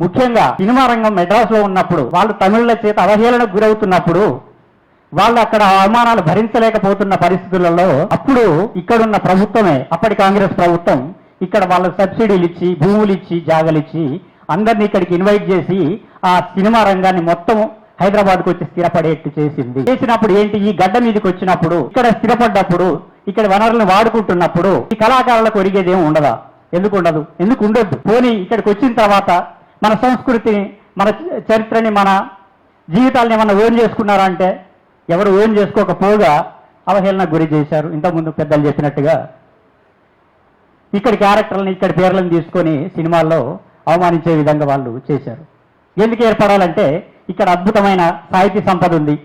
ముఖ్యంగా సినిమా రంగం మెడ్రాస్లో ఉన్నప్పుడు వాళ్ళు తమిళుల చేత అవహేళనకు గురవుతున్నప్పుడు వాళ్ళు అక్కడ అవమానాలు భరించలేకపోతున్న పరిస్థితులలో అప్పుడు ఇక్కడున్న ప్రభుత్వమే అప్పటి కాంగ్రెస్ ప్రభుత్వం ఇక్కడ వాళ్ళ సబ్సిడీలు ఇచ్చి భూములు ఇచ్చి జాగలు ఇచ్చి అందరినీ ఇక్కడికి ఇన్వైట్ చేసి ఆ సినిమా రంగాన్ని మొత్తం హైదరాబాద్కు వచ్చి స్థిరపడేట్టు చేసింది. చేసినప్పుడు ఏంటి? ఈ గడ్డ మీదకి వచ్చినప్పుడు ఇక్కడ స్థిరపడ్డప్పుడు ఇక్కడ వనరులను వాడుకుంటున్నప్పుడు ఈ కళాకారులకు ఒరిగేది ఏమి ఉండదా? ఎందుకు ఉండదు? ఎందుకు ఉండొద్దు? పోనీ ఇక్కడికి వచ్చిన తర్వాత మన సంస్కృతిని మన చరిత్రని మన జీవితాలని ఏమన్నా ఓన్ చేసుకున్నారా అంటే ఎవరు ఓన్ చేసుకోకపోగా అవహేళన గురి చేశారు. ఇంతకుముందు పెద్దలు చెప్పినట్టుగా ఇక్కడి క్యారెక్టర్లను ఇక్కడి పేర్లను తీసుకొని సినిమాల్లో అవమానించే విధంగా వాళ్ళు చేశారు. ఎందుకు ఏర్పడాలంటే ఇక్కడ అద్భుతమైన సాహితీ సంపద ఉంది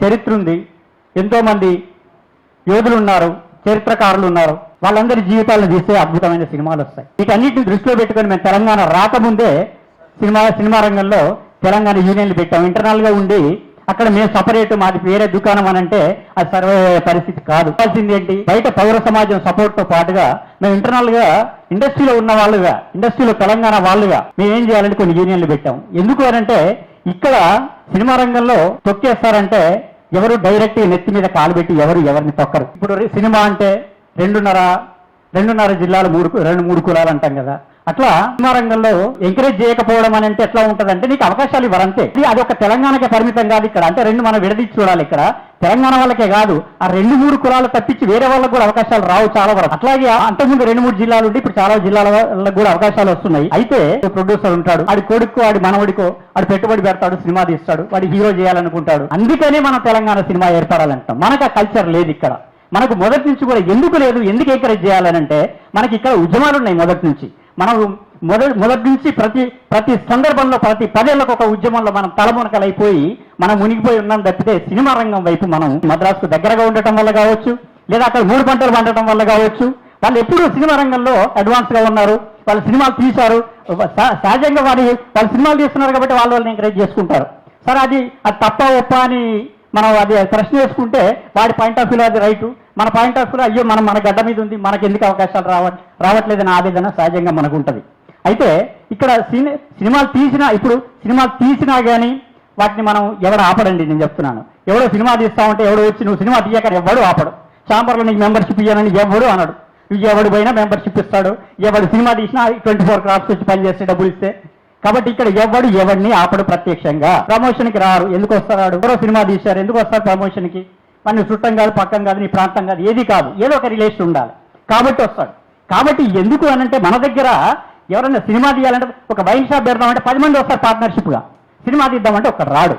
చరిత్ర ఉంది ఎంతోమంది యోధులు ఉన్నారు చరిత్రకారులు ఉన్నారు. వాళ్ళందరి జీవితాలను తీస్తే అద్భుతమైన సినిమాలు వస్తాయి. వీటన్నిటిని దృష్టిలో పెట్టుకొని మేము తెలంగాణ రాకముందే సినిమా సినిమా రంగంలో తెలంగాణ యూనియన్లు పెట్టాం. ఇంటర్నల్గా ఉండి అక్కడ మేము సపరేట్ మాది వేరే దుకాణం అని అంటే అది సర్వే పరిస్థితి కాదు. కావాల్సింది ఏంటి? బయట పౌర సమాజం సపోర్ట్తో పాటుగా మేము ఇంటర్నల్గా ఇండస్ట్రీలో ఉన్న వాళ్ళుగా ఇండస్ట్రీలో తెలంగాణ వాళ్ళుగా మేము ఏం చేయాలంటే కొన్ని యూనియన్లు పెట్టాం. ఎందుకు అనంటే ఇక్కడ సినిమా రంగంలో తొక్కేస్తారంటే ఎవరు డైరెక్ట్ నెత్తి మీద కాలు పెట్టి ఎవరు ఎవరిని తొక్కరు. ఇప్పుడు సినిమా అంటే రెండున్నర రెండున్నర జిల్లాలు మూడు కు- రెండు మూడు కులాలు అంటాం కదా. అట్లా సినిమా రంగంలో ఎంకరేజ్ చేయకపోవడం అని అంటే ఎట్లా ఉంటదంటే నీకు అవకాశాలు ఇవ్వరంతే అది ఒక తెలంగాణకే పరిమితం కాదు ఇక్కడ. అంటే రెండు మనం విడదీసి చూడాలి ఇక్కడ. తెలంగాణ వాళ్ళకే కాదు ఆ రెండు మూడు కులాలు తప్పించి వేరే వాళ్ళకు కూడా అవకాశాలు రావు చాలా వరకు. అట్లాగే అంతకుముందు రెండు మూడు జిల్లాలు ఉంటే ఇప్పుడు చాలా జిల్లాల కూడా అవకాశాలు వస్తున్నాయి. అయితే ప్రొడ్యూసర్ ఉంటాడు ఆడి కొడుకు ఆడి మనవడికో ఆడు పెట్టుబడి పెడతాడు సినిమా తీస్తాడు వాడి హీరో చేయాలనుకుంటాడు. అందుకనే మనం తెలంగాణ సినిమా ఏర్పడాలంటాం. మనకు ఆ కల్చర్ లేదు ఇక్కడ. మనకు మొదటి నుంచి కూడా ఎందుకు లేదు ఎందుకు ఎంకరేజ్ చేయాలనంటే మనకి ఇక్కడ ఉద్యమాలు ఉన్నాయి మొదటి నుంచి. మనం మొదటి మొదటి నుంచి ప్రతి ప్రతి సందర్భంలో ప్రతి పదేళ్ళకు ఒక ఉద్యమంలో మనం తలమునకలైపోయి మనం మునిగిపోయి ఉన్నాం తప్పితే సినిమా రంగం వైపు మనం మద్రాసుకు దగ్గరగా ఉండటం వల్ల కావచ్చు లేదా అక్కడ మూడు పంటలు పండటం వల్ల కావచ్చు. వాళ్ళు ఎప్పుడూ సినిమా రంగంలో అడ్వాన్స్గా ఉన్నారు. వాళ్ళు సినిమాలు తీశారు. సహ- సహజంగా వారి వాళ్ళు సినిమాలు తీస్తున్నారు కాబట్టి వాళ్ళు వాళ్ళని ఎంకరేజ్ చేసుకుంటారు. సరే అది అది తప్ప ఒప్ప అని మనం అది ప్రశ్న వేసుకుంటే వాడి పాయింట్ ఆఫ్ వ్యూలో అది రైటు మన పాయింట్ ఆఫ్ వ్యూలో అయ్యో మనం మన గడ్డ మీద ఉంది మనకి ఎందుకు అవకాశాలు రావ రావట్లేదని ఆవేదన సహజంగా మనకు ఉంటుంది. అయితే ఇక్కడ సిని సినిమాలు తీసినా ఇప్పుడు సినిమాలు తీసినా కానీ వాటిని మనం ఎవడు ఆపడండి నేను చెప్తున్నాను. ఎవడో సినిమా తీస్తామంటే ఎవడో వచ్చి నువ్వు సినిమా తీయక ఎవడు ఆపడు. చాంబర్లో నీకు మెంబర్షిప్ ఇయ్యానని ఎవడు అనడు. నువ్వు ఎవడు పోయినా మెంబర్షిప్ ఇస్తాడు. ఎవడు సినిమా తీసినా ట్వంటీ ఫోర్ క్రాఫ్ట్స్ వచ్చి పనిచేస్తే డబ్బులు ఇస్తే కాబట్టి ఇక్కడ ఎవడు ఎవరిని ఆపడు ప్రత్యక్షంగా. ప్రమోషన్కి రారు. ఎందుకు వస్తాడు? ఎవరో సినిమా తీశారు. ఎందుకు వస్తారు ప్రమోషన్కి మన చుట్టం కాదు పక్కం కాదు నీ ప్రాంతం కాదు ఏది కాదు. ఏదో ఒక రిలేషన్ ఉండాలి. కాబట్టి వస్తాడు. కాబట్టి ఎందుకు అనంటే మన దగ్గర ఎవరైనా సినిమా తీయాలంటే ఒక వైన్ షాప్ పెడదామంటే పది మంది వస్తారు పార్ట్నర్షిప్గా. సినిమా తీద్దామంటే ఒక రాడు.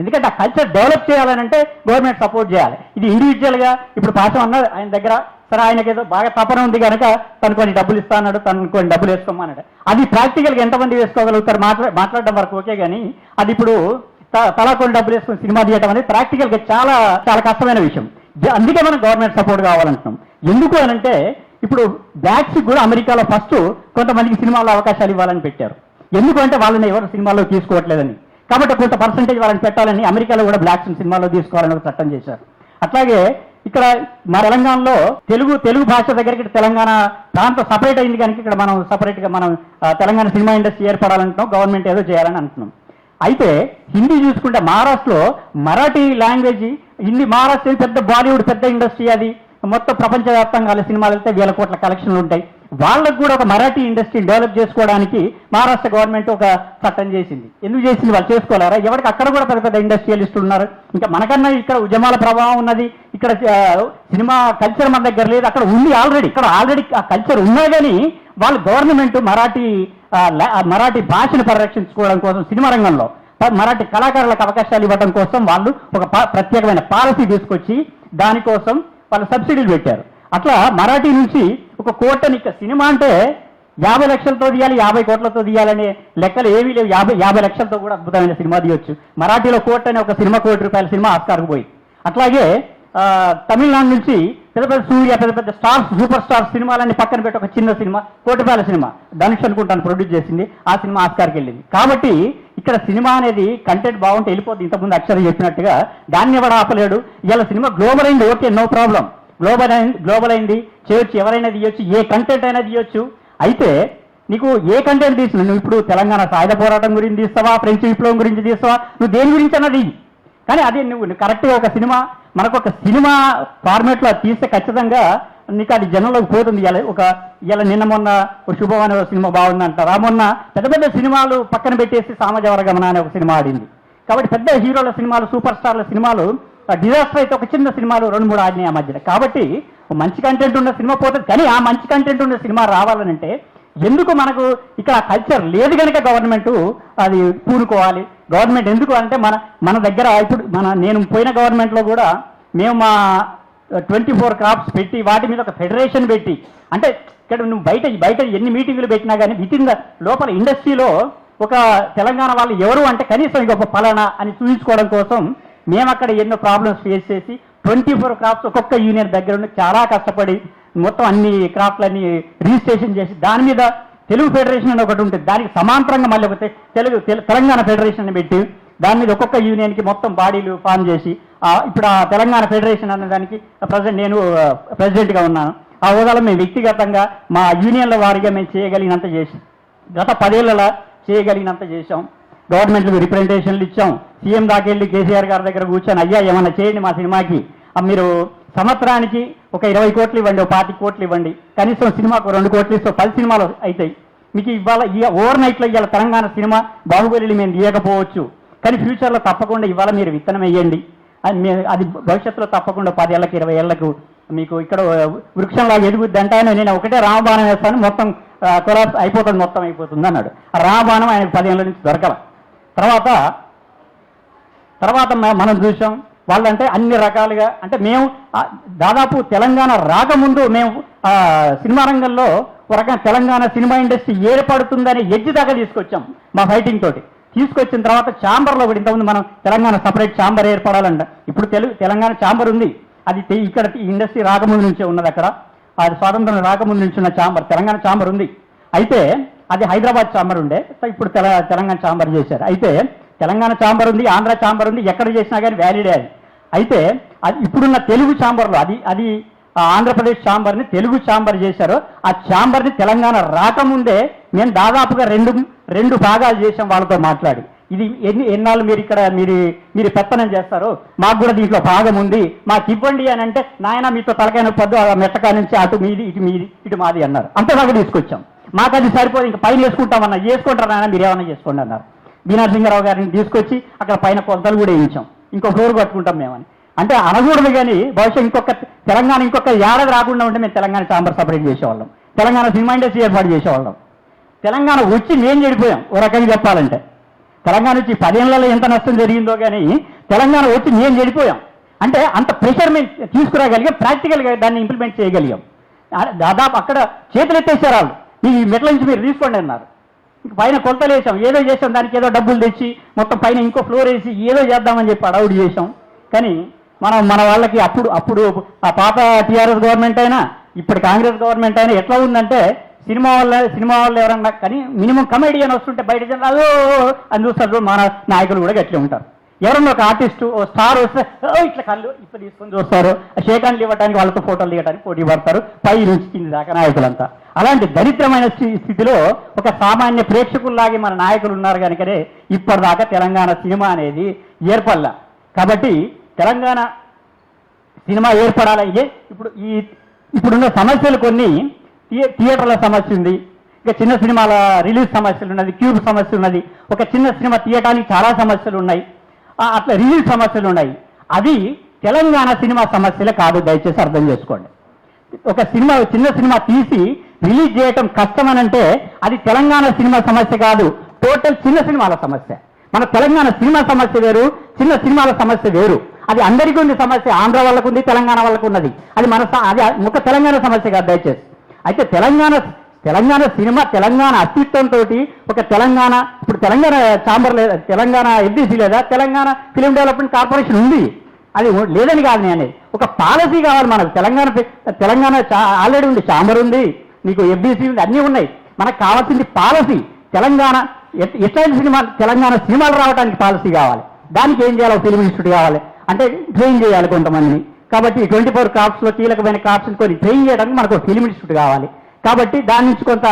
ఎందుకంటే ఆ కల్చర్ డెవలప్ చేయాలనంటే గవర్నమెంట్ సపోర్ట్ చేయాలి. ఇది ఇండివిజువల్గా ఇప్పుడు పాఠం అన్నది ఆయన దగ్గర సరే ఆయనకి ఏదో బాగా తపన ఉంది కనుక తను కొన్ని డబ్బులు ఇస్తా అన్నాడు తను కొన్ని డబ్బులు వేసుకోమన్నాడు. అది ప్రాక్టికల్గా ఎంతమంది వేసుకోగలుగుతారు మాట్లా మాట్లాడడం వరకు ఓకే కానీ అది ఇప్పుడు త- తలా కొన్ని డబ్బులు వేసుకొని సినిమా తీయటం అనేది ప్రాక్టికల్గా చాలా చాలా కష్టమైన విషయం. అందుకే మనం గవర్నమెంట్ సపోర్ట్ కావాలంటున్నాం. ఎందుకు అనంటే ఇప్పుడు బ్లాక్స్ కూడా అమెరికాలో ఫస్ట్ కొంతమందికి సినిమాలో అవకాశాలు ఇవ్వాలని పెట్టారు. ఎందుకంటే వాళ్ళని ఎవరు సినిమాలో తీసుకోవట్లేదని. కాబట్టి కొంత పర్సంటేజ్ వాళ్ళని పెట్టాలని అమెరికాలో కూడా బ్లాక్స్ సినిమాలో తీసుకోవాలని ఒక చట్టం చేశారు. అట్లాగే ఇక్కడ మా తెలంగాణలో తెలుగు తెలుగు భాష దగ్గరికి తెలంగాణ ప్రాంతం సపరేట్ అయింది కనుక ఇక్కడ మనం సపరేట్గా మనం తెలంగాణ సినిమా ఇండస్ట్రీ ఏర్పడాలంటున్నాం గవర్నమెంట్ ఏదో చేయాలని అంటున్నాం అయితే హిందీ చూసుకుంటే మహారాష్ట్రలో మరాఠీ లాంగ్వేజ్ హిందీ మహారాష్ట్ర పెద్ద బాలీవుడ్ పెద్ద ఇండస్ట్రీ అది. మొత్తం ప్రపంచవ్యాప్తంగా వాళ్ళ సినిమాలు వెళ్తే వేల కోట్ల కలెక్షన్లు ఉంటాయి. వాళ్ళకు కూడా ఒక మరాఠీ ఇండస్ట్రీని డెవలప్ చేసుకోవడానికి మహారాష్ట్ర గవర్నమెంట్ ఒక చట్టం చేసింది. ఎందుకు చేసింది? వాళ్ళు చేసుకోలేరా? ఎవరికి అక్కడ కూడా పెద్ద పెద్ద ఇండస్ట్రియలిస్టులు ఉన్నారు. ఇంకా మనకన్నా ఇక్కడ ఉద్యమాల ప్రభావం ఉన్నది. ఇక్కడ సినిమా కల్చర్ మన దగ్గర లేదు. అక్కడ ఉంది ఆల్రెడీ. ఇక్కడ ఆల్రెడీ ఆ కల్చర్ ఉన్నా కానీ వాళ్ళు గవర్నమెంట్ మరాఠీ మరాఠీ భాషను పరిరక్షించుకోవడం కోసం సినిమా రంగంలో మరాఠీ కళాకారులకు అవకాశాలు ఇవ్వడం కోసం వాళ్ళు ఒక ప- ప్రత్యేకమైన పాలసీ తీసుకొచ్చి దానికోసం వాళ్ళు సబ్సిడీలు పెట్టారు. అట్లా మరాఠీ నుంచి ఒక కోటని ఇక సినిమా అంటే యాభై లక్షలతో తీయాలి యాభై కోట్లతో తీయాలనే లెక్కలు ఏమీ లేవు. యాభై యాభై లక్షలతో కూడా అద్భుతమైన సినిమా తీయొచ్చు. మరాఠీలో కోట్ అనే ఒక సినిమా కోటి రూపాయల సినిమా ఆస్కార్కు పోయి. అట్లాగే ఆ, తమిళనాడు నుంచి పెద్ద పెద్ద సూర్య పెద్ద పెద్ద స్టార్స్ సూపర్ స్టార్ సినిమాలన్నీ పక్కన పెట్టి ఒక చిన్న సినిమా కోటి రూపాయల సినిమా. ధనుష్ అనుకుంటాను ప్రొడ్యూస్ చేసింది. ఆ సినిమా ఆస్కార్కి వెళ్ళింది. కాబట్టి ఇక్కడ సినిమా అనేది కంటెంట్ బాగుంటే వెళ్ళిపోతుంది ఇంతకుముందు అక్షరం చెప్పినట్టుగా దాన్ని ఎవడ ఆపలేడు. ఇలా సినిమా గ్లోబల్ అయింది. Okay no problem. గ్లోబల్ అయింది గ్లోబల్ అయింది చేయొచ్చు ఎవరైనా తీయొచ్చు ఏ కంటెంట్ అయినా తీయొచ్చు. అయితే నీకు ఏ కంటెంట్ తీసిన నువ్వు ఇప్పుడు తెలంగాణ సాయుధ పోరాటం గురించి తీస్తావా ఫ్రెంచ్ విప్లవం గురించి తీస్తావా నువ్వు దేని గురించి అన్నది కానీ అదే నువ్వు కరెక్ట్గా ఒక సినిమా మనకు ఒక సినిమా ఫార్మేట్లో తీస్తే ఖచ్చితంగా నీకు అది జనంలోకి పోతుంది. ఇలా ఒక ఇలా నిన్న మొన్న ఒక శుభం సినిమా బాగుందంటారు? ఆ మొన్న పెద్ద పెద్ద సినిమాలు పక్కన పెట్టేసి సామాజ వర్గమన అనే ఒక సినిమా ఆడింది. కాబట్టి పెద్ద హీరోల సినిమాలు సూపర్ స్టార్ల సినిమాలు డిజాస్టర్ అయితే ఒక చిన్న సినిమాలు రెండు మూడు ఆడినాయి ఆ మధ్యలో. కాబట్టి మంచి కంటెంట్ ఉన్న సినిమా పోతుంది. కానీ ఆ మంచి కంటెంట్ ఉన్న సినిమా రావాలనంటే ఎందుకు మనకు ఇక్కడ కల్చర్ లేదు కనుక గవర్నమెంట్ అది పూనుకోవాలి? గవర్నమెంట్ ఎందుకు అంటే మన మన దగ్గర ఇప్పుడు మన నేను పోయిన గవర్నమెంట్లో కూడా మేము మా ట్వంటీ ఫోర్ క్రాప్స్ పెట్టి వాటి మీద ఒక ఫెడరేషన్ పెట్టి అంటే ఇక్కడ నువ్వు బయట బయట ఎన్ని మీటింగులు పెట్టినా కానీ వితిన్ ద లోపల ఇండస్ట్రీలో ఒక తెలంగాణ వాళ్ళు ఎవరు అంటే కనీసం ఇంకొక ఫలానా అని చూపించుకోవడం కోసం మేము అక్కడ ఎన్నో ప్రాబ్లమ్స్ ఫేస్ చేసి ట్వంటీ ఫోర్ క్రాప్స్ ఒక్కొక్క యూనియన్ దగ్గర ఉండి చాలా కష్టపడి మొత్తం అన్ని క్రాప్లన్నీ రిజిస్ట్రేషన్ చేసి దాని మీద తెలుగు ఫెడరేషన్ అని ఒకటి ఉంటుంది. దానికి సమాంతరంగా మళ్ళీ ఒక తెలుగు తెల- తెలంగాణ ఫెడరేషన్ అని పెట్టి దాని మీద ఒక్కొక్క యూనియన్కి మొత్తం బాడీలు ఫామ్ చేసి ఇప్పుడు ఆ తెలంగాణ ఫెడరేషన్ అనే దానికి ప్రజెంట్ నేను ప్రెసిడెంట్గా ఉన్నాను. ఆ హోదాలో మేము వ్యక్తిగతంగా మా యూనియన్ల వారిగా మేము చేయగలిగినంత చేసి గత పదేళ్ళలా చేయగలిగినంత చేశాం. గవర్నమెంట్ రిప్రజెంటేషన్లు ఇచ్చాం. సీఎం దాకా వెళ్ళి కేసీఆర్ గారి దగ్గర కూర్చొని అయ్యా ఏమన్నా చేయండి మా సినిమాకి. మీరు సంవత్సరానికి ఒక ఇరవై కోట్లు ఇవ్వండి ఒక పాతి కోట్లు ఇవ్వండి. కనీసం సినిమాకు రెండు కోట్లు ఇస్తే పది సినిమాలు అవుతాయి. మీకు ఇవాళ ఓవర్ నైట్లో ఇవాళ తెలంగాణ సినిమా బాహుబలిని మేము తీయకపోవచ్చు. కానీ ఫ్యూచర్లో తప్పకుండా ఇవాళ మీరు విత్తనం వేయండి. అది అది భవిష్యత్తులో తప్పకుండా పది ఏళ్ళకి ఇరవై ఏళ్ళకు మీకు ఇక్కడ వృక్షంలాగా ఎదుగుద్ది అంటే ఆయన నేను ఒకటే రామబాణం వేస్తాను. మొత్తం కొలాప్స్ అయిపోతుంది మొత్తం అయిపోతుంది అన్నాడు. ఆ రామబాణం ఆయనకు పదేళ్ళ నుంచి దొరకల. తర్వాత తర్వాత మనం చూసాం వాళ్ళంటే అన్ని రకాలుగా అంటే మేము దాదాపు తెలంగాణ రాకముందు మేము సినిమా రంగంలో ఒక రకంగా తెలంగాణ సినిమా ఇండస్ట్రీ ఏర్పడుతుందని ఎగ్జి దాకా తీసుకొచ్చాం మా ఫైటింగ్ తోటి. తీసుకొచ్చిన తర్వాత ఛాంబర్లో కూడా ఇంతకుముందు మనం తెలంగాణ సపరేట్ ఛాంబర్ ఏర్పడాలంట. ఇప్పుడు తెలుగు తెలంగాణ ఛాంబర్ ఉంది. అది ఇక్కడ ఈ ఇండస్ట్రీ రాకముందు నుంచే ఉన్నది అక్కడ అది స్వాతంత్రం రాకముందు నుంచి ఉన్న ఛాంబర్ తెలంగాణ ఛాంబర్ ఉంది. అయితే అది హైదరాబాద్ చాంబర్ ఉండే. ఇప్పుడు తెల తెలంగాణ చాంబర్ చేశారు. అయితే తెలంగాణ చాంబర్ ఉంది ఆంధ్ర చాంబర్ ఉంది ఎక్కడ చేసినా కానీ వ్యాలిడే అది. అయితే అది ఇప్పుడున్న తెలుగు చాంబర్లో అది అది ఆంధ్రప్రదేశ్ చాంబర్ని తెలుగు చాంబర్ చేశారు. ఆ చాంబర్ని తెలంగాణ రాకముందే మేము దాదాపుగా రెండు రెండు భాగాలు చేసాం వాళ్ళతో మాట్లాడి. ఇది ఎన్ని ఎన్నాళ్ళు మీరు ఇక్కడ మీరు మీరు పెత్తనం చేస్తారు మాకు కూడా దీంట్లో భాగం ఉంది. మాకు ఇవ్వండి అని అంటే నాయన మీతో తలకైన పొద్దు ఆ మెట్టకా నుంచి అటు మీది ఇటు మీది ఇటు మాది అన్నారు. అంతదాకా తీసుకొచ్చాం. మాకు అది సరిపోదు ఇంకా పైన వేసుకుంటామన్నా చేసుకుంటారు నాయన? మీరు ఏమన్నా చేసుకోండి అన్నారు. బీనార్ సింగరావు గారిని తీసుకొచ్చి అక్కడ పైన కొలతలు కూడా వేయించాం. ఇంకో ఫ్లోర్ కట్టుకుంటాం మేమని అంటే అనకూడదు కానీ బహుశా ఇంకొక తెలంగాణ ఇంకొక ఏడాది రాకుండా ఉంటే మేము తెలంగాణ ఛాంబర్ సపరేట్ చేసేవాళ్ళం. తెలంగాణ సినిమా ఇండస్ట్రీ ఏర్పాటు చేసేవాళ్ళం. తెలంగాణ వచ్చి మేము చెడిపోయాం. ఓ రకంగా చెప్పాలంటే. తెలంగాణ వచ్చి పదేళ్ళలో ఎంత నష్టం జరిగిందో కానీ తెలంగాణ వచ్చి మేము చెడిపోయాం. అంటే అంత ప్రెషర్ మేము తీసుకురాగలిగాం ప్రాక్టికల్గా దాన్ని ఇంప్లిమెంట్ చేయగలిగాం. దాదాపు అక్కడ చేతులు ఎత్తేసారు వాళ్ళు. ఈ మెట్ల నుంచి మీరు తీసుకోండి అన్నారు. పైన కొలతలు వేసాం. ఏదో చేసాం. దానికి ఏదో డబ్బులు తెచ్చి మొత్తం పైన ఇంకో ఫ్లోర్ వేసి ఏదో చేద్దామని చెప్పి అడౌట్ చేసాం. కానీ మనం మన వాళ్ళకి అప్పుడు అప్పుడు ఆ పాత టీఆర్ఎస్ గవర్నమెంట్ అయినా ఇప్పుడు కాంగ్రెస్ గవర్నమెంట్ అయినా ఎట్లా ఉందంటే సినిమా వాళ్ళ సినిమా వాళ్ళు ఎవరన్నా కానీ మినిమం కమెడియన్ వస్తుంటే బయట జనాలు అదో అని చూస్తారు. మన నాయకులు కూడా గట్లే ఉంటారు. ఎవరన్నా ఒక ఆర్టిస్ట్ ఓ స్టార్ వస్తే "ఓ, ఇట్లా కళ్ళు ఇప్పుడు తీసుకొని చూస్తారు. షేక్ హ్యాండ్లు ఇవ్వడానికి వాళ్ళతో ఫోటోలు తీయడానికి పోటీ పడతారు. పై నుంచి కింది దాకా నాయకులంతా. అలాంటి దరిద్రమైన స్థితిలో ఒక సామాన్య ప్రేక్షకుల్లాగే మన నాయకులు ఉన్నారు కనుకనే ఇప్పటిదాకా తెలంగాణ సినిమా అనేది ఏర్పడలా. కాబట్టి తెలంగాణ సినిమా ఏర్పడాలంటే ఇప్పుడు ఈ ఇప్పుడున్న సమస్యలు కొన్ని థియేటర్ల సమస్య ఉంది. ఇక చిన్న సినిమాల రిలీజ్ సమస్యలు ఉన్నది క్యూబ్ సమస్య ఉన్నది. ఒక చిన్న సినిమా తీయటానికి చాలా సమస్యలు ఉన్నాయి. అట్లా రిలీజ్ సమస్యలు ఉన్నాయి. అది తెలంగాణ సినిమా సమస్యలే కాదు దయచేసి అర్థం చేసుకోండి. ఒక సినిమా చిన్న సినిమా తీసి రిలీజ్ చేయటం కష్టమనంటే అది తెలంగాణ సినిమా సమస్య కాదు. టోటల్ చిన్న సినిమాల సమస్య. మన తెలంగాణ సినిమా సమస్య వేరు చిన్న సినిమాల సమస్య వేరు. అది అందరికీ ఉంది సమస్య ఆంధ్ర వాళ్ళకు ఉంది తెలంగాణ వాళ్ళకు ఉన్నది. అది మన అది ఒక తెలంగాణ సమస్య కాదు దయచేసి. అయితే తెలంగాణ తెలంగాణ సినిమా తెలంగాణ అస్తిత్వంతో ఒక తెలంగాణ ఇప్పుడు తెలంగాణ ఛాంబర్ లేదా తెలంగాణ ఎఫ్డీసీ లేదా తెలంగాణ ఫిలిం డెవలప్మెంట్ కార్పొరేషన్ ఉంది. అది లేదని కాదు నేను ఒక పాలసీ కావాలి మనకు. తెలంగాణ తెలంగాణ ఆల్రెడీ ఉంది ఛాంబర్ ఉంది నీకు ఎఫ్బీసీ ఉంది అన్నీ ఉన్నాయి. మనకు కావాల్సింది పాలసీ. తెలంగాణ ఎట్- ఎట్లాంటి సినిమా తెలంగాణ సినిమాలు రావడానికి పాలసీ కావాలి. దానికి ఏం చేయాలి? ఫిలిం ఇన్స్టిట్యూట్ కావాలి. అంటే ట్రైన్ చేయాలి కొంతమందిని. కాబట్టి ట్వంటీ ఫోర్ క్రాఫ్ట్స్లో కీలకమైన క్రాప్స్ కొన్ని ట్రైన్ చేయడానికి మనకు ఫిలిం ఇన్స్టిట్యూట్ కావాలి. కాబట్టి దాని నుంచి కొంత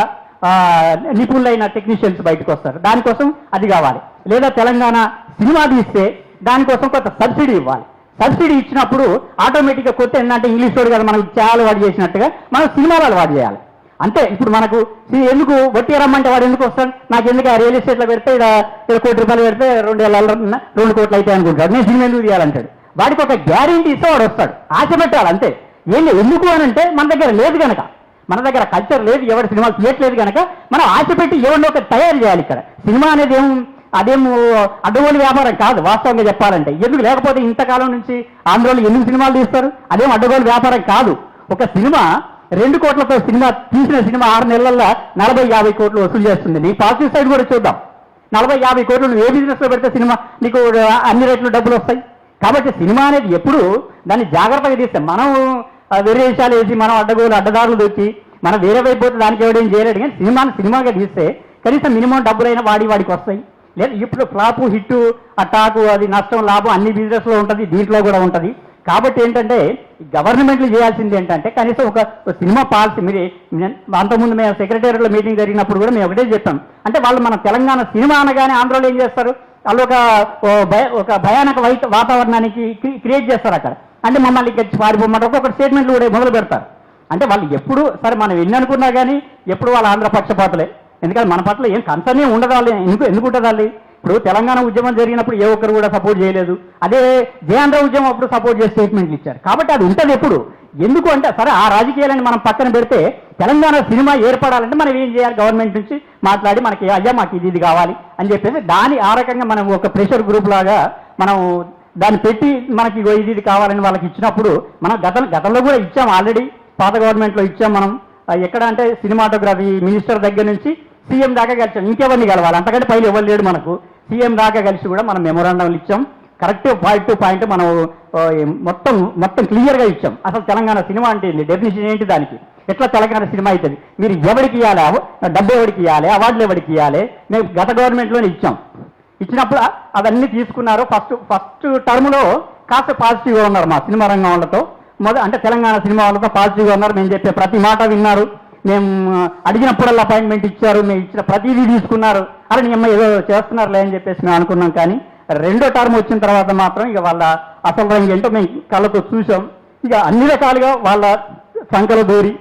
నిపుణులైన టెక్నీషియన్స్ బయటకు వస్తారు. దానికోసం అది కావాలి. లేదా తెలంగాణ సినిమా తీస్తే దానికోసం కొంత సబ్సిడీ ఇవ్వాలి. సబ్సిడీ ఇచ్చినప్పుడు ఆటోమేటిక్గా కొత్త ఏంటంటే ఇంగ్లీష్ వాడు కదా మనం చాలా వాడు చేసినట్టుగా మనం సినిమాలు వాడు చేయాలి. అంతే. ఇప్పుడు మనకు ఎందుకు వట్టి రమ్మంటే వాడు ఎందుకు వస్తాడు? నాకు ఎందుకు ఆ రియల్ ఎస్టేట్లో పెడితే ఇక్కడ కోటి రూపాయలు పెడితే రెండు వేల రెండు కోట్లు అయితే అనుకుంటాడు. నేను సినిమా ఎందుకు తీయాలంటాడు? వాడికి ఒక గ్యారెంటీ ఇస్తే వాడు వస్తాడు. ఆశ పెట్టాలి అంతే. ఏం ఎందుకు అని అంటే మన దగ్గర లేదు కనుక మన దగ్గర కల్చర్ లేదు ఎవరి సినిమాలు తీయట్లేదు కనుక మనం ఆశ పెట్టి ఎవరిని ఒకటి తయారు చేయాలి ఇక్కడ. సినిమా అనేది ఏం అదేం అడ్డగోలు వ్యాపారం కాదు వాస్తవంగా చెప్పాలంటే. ఎందుకు లేకపోతే ఇంతకాలం నుంచి ఆంధ్రలో ఎన్ని సినిమాలు తీస్తారు? అదేం అడ్డగోలు వ్యాపారం కాదు. ఒక సినిమా రెండు కోట్లతో సినిమా తీసిన సినిమా ఆరు నెలల్లో నలభై యాభై కోట్లు వసూలు చేస్తుంది. నీ పాజిటివ్ సైడ్ కూడా చూద్దాం. నలభై యాభై కోట్లు నువ్వు ఏ బిజినెస్లో పెడితే సినిమా నీకు అన్ని రేట్లు డబ్బులు వస్తాయి? కాబట్టి సినిమా అనేది ఎప్పుడు దాన్ని జాగ్రత్తగా తీస్తే. మనం వేరే విషయాలు వేసి మనం అడ్డగోలు అడ్డదారులు దొక్కి మనం వేరే వైపు దానికి దానికి ఎవడేం చేయలేడు. కానీ సినిమాను సినిమాగా తీస్తే కనీసం మినిమం డబ్బులైనా వాడి వాడికి వస్తాయి. లేదు ఇప్పుడు ఫ్లాప్ హిట్ అటాకు అది నష్టం లాభం అన్ని బిజినెస్లో ఉంటుంది దీంట్లో కూడా ఉంటుంది. కాబట్టి ఏంటంటే గవర్నమెంట్లు చేయాల్సింది ఏంటంటే కనీసం ఒక సినిమా పాలసీ మీరు అంతకుముందు మేము సెక్రటేరియట్లో మీటింగ్ జరిగినప్పుడు కూడా మేము ఒకటే చెప్పాం. అంటే వాళ్ళు మన తెలంగాణ సినిమా అనగానే ఆంధ్రలో ఏం చేస్తారు? వాళ్ళు ఒక భయ ఒక భయానక వై- వాతావరణానికి క్రియేట్ చేస్తారు అక్కడ. అంటే మమ్మల్ని ఇక్కడ పారిపోమంటారు ఒక్కొక్క స్టేట్మెంట్లు కూడా మొదలు పెడతారు. అంటే వాళ్ళు ఎప్పుడు సరే మనం ఎన్ని అనుకున్నా కానీ ఎప్పుడు వాళ్ళ ఆంధ్ర పక్షపాతలే. ఎందుకంటే మన పట్ల ఏం కన్సర్నే ఉండదు వాళ్ళు. ఎందుకు ఎందుకు ఉంటుంది ఇప్పుడు తెలంగాణ ఉద్యమం జరిగినప్పుడు ఏ ఒక్కరు కూడా సపోర్ట్ చేయలేదు. అదే జయాంధ్ర ఉద్యమం అప్పుడు సపోర్ట్ చేసి స్టేట్మెంట్లు ఇచ్చారు. కాబట్టి అది ఉంటుంది ఎప్పుడు. ఎందుకు అంటే సరే ఆ రాజకీయాలను మనం పక్కన పెడితే తెలంగాణ సినిమా ఏర్పడాలంటే మనం ఏం చేయాలి? గవర్నమెంట్ నుంచి మాట్లాడి మనకి అయ్యా మాకు ఇది ఇది కావాలి అని చెప్పేసి దాని ఆ రకంగా మనం ఒక ప్రెషర్ గ్రూప్ లాగా మనం దాన్ని పెట్టి మనకి ఇది ఇది కావాలని వాళ్ళకి ఇచ్చినప్పుడు మనం గత గతంలో కూడా ఇచ్చాం ఆల్రెడీ పాత గవర్నమెంట్లో ఇచ్చాం మనం. ఎక్కడ అంటే సినిమాటోగ్రఫీ మినిస్టర్ దగ్గర నుంచి సీఎం దాకా కలిసాం. ఇంకెవరిని కలవాలి? అంతకంటే పైన ఎవరు లేడు మనకు. సీఎం దాకా కలిసి కూడా మనం మెమోరాండంలు ఇచ్చాం. కరెక్ట్ పాయింట్ టు పాయింట్ మనం మొత్తం మొత్తం క్లియర్గా ఇచ్చాం. అసలు తెలంగాణ సినిమా అంటే ఏంటి డెఫినేషన్ ఏంటి దానికి? ఎట్లా తెలంగాణ సినిమా అవుతుంది? మీరు ఎవరికి ఇవ్వాలి డబ్బు ఎవరికి ఇవ్వాలి అవార్డులు ఎవరికి ఇవ్వాలి మేము గత గవర్నమెంట్లోనే ఇచ్చాం. ఇచ్చినప్పుడు అవన్నీ తీసుకున్నారు. ఫస్ట్ ఫస్ట్ టర్మ్లో కాస్త పాజిటివ్గా ఉన్నారు మా సినిమా రంగం వాళ్ళతో. మొద అంటే తెలంగాణ సినిమా వాళ్ళతో పాజిటివ్గా ఉన్నారు. మేము చెప్పే ప్రతి మాట విన్నారు. మేము అడిగినప్పుడల్లా అపాయింట్మెంట్ ఇచ్చారు. మేము ఇచ్చిన ప్రతిదీ తీసుకున్నారు. అరే నీ అమ్మ ఏదో చేస్తున్నారులే అని చెప్పేసి మేము అనుకున్నాం. కానీ రెండో టర్మ్ వచ్చిన తర్వాత మాత్రం ఇక వాళ్ళ అసలు రంగు ఏంటో మేము కళ్ళతో చూసాం. ఇక అన్ని రకాలుగా వాళ్ళ సంఖలో దూరి